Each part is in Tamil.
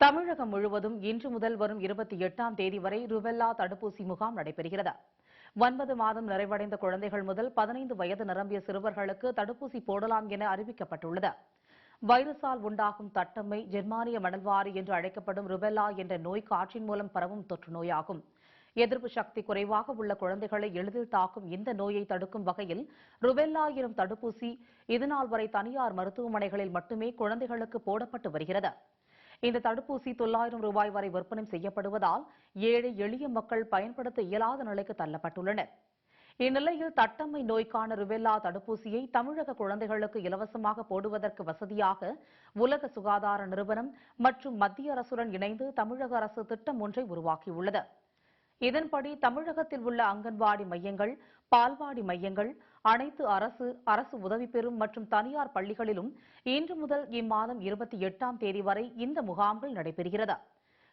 தமிழகம் முழுவதும் இன்று முதல் வரும் இருபத்தி எட்டாம் தேதி வரை ருபெல்லா தடுப்பூசி முகாம் நடைபெறுகிறது. ஒன்பது மாதம் நிறைவடைந்த குழந்தைகள் முதல் பதினைந்து வயது நிரம்பிய சிறுவர்களுக்கு தடுப்பூசி போடலாம் என அறிவிக்கப்பட்டுள்ளது. வைரஸால் உண்டாகும் தட்டம்மை ஜெர்மானிய மணல்வாரி என்று அழைக்கப்படும் ருபெல்லா என்ற நோய் காற்றின் மூலம் பரவும் தொற்று நோயாகும். எதிர்ப்பு சக்தி குறைவாக உள்ள குழந்தைகளை எளிதில் தாக்கும் இந்த நோயை தடுக்கும் வகையில் ருபெல்லா எனும் தடுப்பூசி இதுநாள் வரை தனியார் மருத்துவமனைகளில் மட்டுமே குழந்தைகளுக்கு போடப்பட்டு வருகிறது. இந்த தடுப்பூசி தொள்ளாயிரம் ரூபாய் வரை விற்பனை செய்யப்படுவதால் ஏழை எளிய மக்கள் பயன்படுத்த இயலாத நிலைக்கு தள்ளப்பட்டுள்ளனர். இந்நிலையில் தட்டம்மை நோய்க்கான ருவெல்லா தடுப்பூசியை தமிழக குழந்தைகளுக்கு இலவசமாக போடுவதற்கு வசதியாக உலக சுகாதார நிறுவனம் மற்றும் மத்திய அரசுடன் இணைந்து தமிழக அரசு திட்டம் ஒன்றை உருவாக்கியுள்ளது. இதன்படி தமிழகத்தில் உள்ள அங்கன்வாடி மையங்கள் பால்வாடி மையங்கள் அனைத்து அரசு அரசு உதவி பெறும் மற்றும் தனியார் பள்ளிகளிலும் இன்று முதல் இம்மாதம் இருபத்தி எட்டாம் தேதி வரை இந்த முகாம்கள் நடைபெறுகிறது.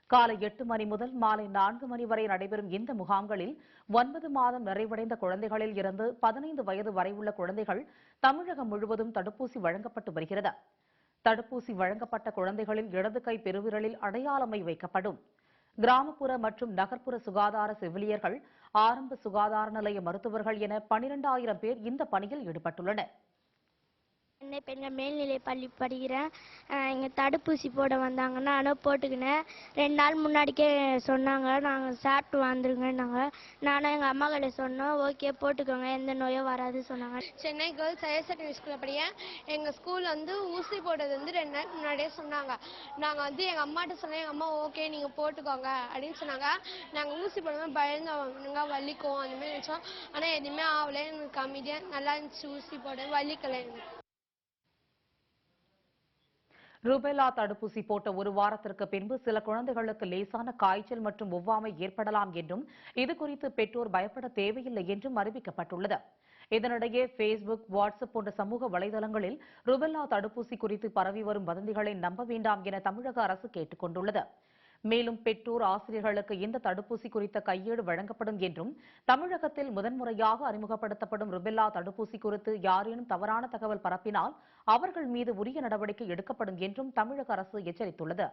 காலை எட்டு மணி முதல் மாலை நான்கு மணி வரை நடைபெறும் இந்த முகாம்களில் ஒன்பது மாதம் நிறைவடைந்த குழந்தைகளில் இருந்து பதினைந்து வயது வரை உள்ள குழந்தைகள் தமிழகம் முழுவதும் தடுப்பூசி வழங்கப்பட்டு வருகிறது. தடுப்பூசி வழங்கப்பட்ட குழந்தைகளின் இடது கை பெருவிரலில் அடையாளமை வைக்கப்படும். கிராமப்புற மற்றும் நகர்ப்புற சுகாதார செவிலியர்கள் ஆரம்ப சுகாதார நிலைய மருத்துவர்கள் என பனிரெண்டாயிரம் பேர் இந்த பணியில் ஈடுபட்டுள்ளனர் சென்னை பெண்கள் மேல்நிலை பள்ளி படிக்கிறேன். இங்கே தடுப்பூசி போட வந்தாங்க நானும் போட்டுக்கினேன். ரெண்டு நாள் முன்னாடிக்கே சொன்னாங்க. நாங்கள் சாப்பிட்டு வந்துருங்கன்னாங்க நானும் எங்கள் அம்மா கிட்ட சொன்னோம். ஓகே போட்டுக்கோங்க. எந்த நோயும் வராது சொன்னாங்க. சென்னை கேர்ள்ஸ் ஹையர் செகண்டரி ஸ்கூலில் படியேன் எங்கள் ஸ்கூலில் வந்து ஊசி போட்டது வந்து ரெண்டு நாள் முன்னாடியே சொன்னாங்க. நாங்கள் வந்து எங்கள் அம்மாட்ட சொன்னேன். எங்கள் அம்மா ஓகே நீங்கள் போட்டுக்கோங்க. அப்படின்னு சொன்னாங்க. நாங்கள் ஊசி போடும்போது பயந்தவங்க வலிக்கும் அந்த மாதிரி நினச்சோம். ஆனால் எதுவுமே ஆகலை. எனக்கு அமைதியாக நல்லா இருந்துச்சு. ஊசி போட வலிக்கலை எனக்கு ருபெல்லா தடுப்பூசி போட்ட ஒரு வாரத்திற்கு பின்பு சில குழந்தைகளுக்கு லேசான காய்ச்சல் மற்றும் ஒவ்வாமை ஏற்படலாம் என்றும் இது குறித்து பெற்றோர் பயப்பட தேவையில்லை என்றும் அறிவிக்கப்பட்டுள்ளது. இதனிடையே ஃபேஸ்புக் வாட்ஸ்அப் போன்ற சமூக வலைதளங்களில் ருபெல்லா தடுப்பூசி குறித்து பரவி வரும் வதந்திகளை நம்ப வேண்டாம் என தமிழக அரசு கேட்டுக் கொண்டுள்ளது மேலும் பெற்றோர் ஆசிரியர்களுக்கு இந்த தடுப்பூசி குறித்த கையேடு வழங்கப்படும் என்றும் தமிழகத்தில் முதன்முறையாக அறிமுகப்படுத்தப்படும் ருபெல்லா தடுப்பூசி குறித்து யாரேனும் தவறான தகவல் பரப்பினால் அவர்கள் மீது உரிய நடவடிக்கை எடுக்கப்படும் என்றும் தமிழக அரசு எச்சரித்துள்ளது.